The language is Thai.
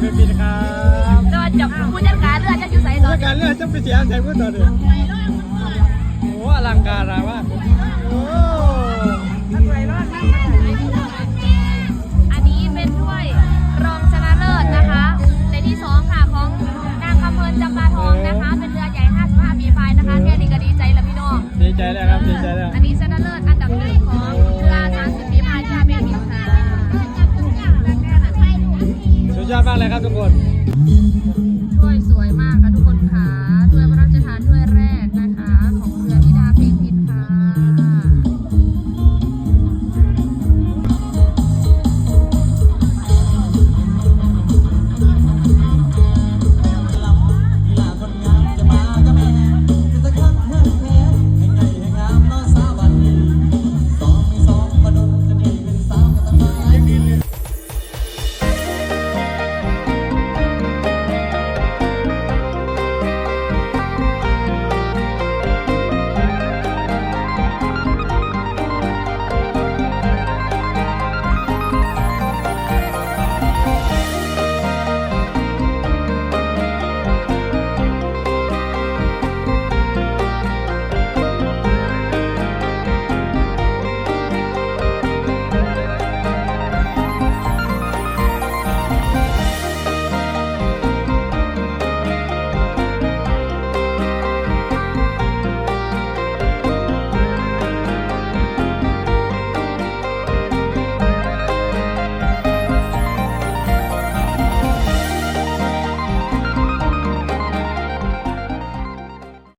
เบบีนะครับจะจับผู้จัดการเรือจะอยู่ใส่อนผู้ถจัดการเรื่องจะไปเสียใส่ผู้ต่อเดือยวโอ้อลังการอะว่ะโอ้อันนี้เป็นถ้วยรองชนะเลิศนะคะ ในที่สองค่ะของนางคำเพลินจำปาทองนะคะ เป็นเรือใหญ่ 55ปีพานะคะ แค่นี้ก็ดีใจแล้วพี่น้อง ดีใจแล้วครับดีใจแล้วอันนี้ชนะเลิศอันดับหนึ่งของ ยอดมากเลยครับทุกคน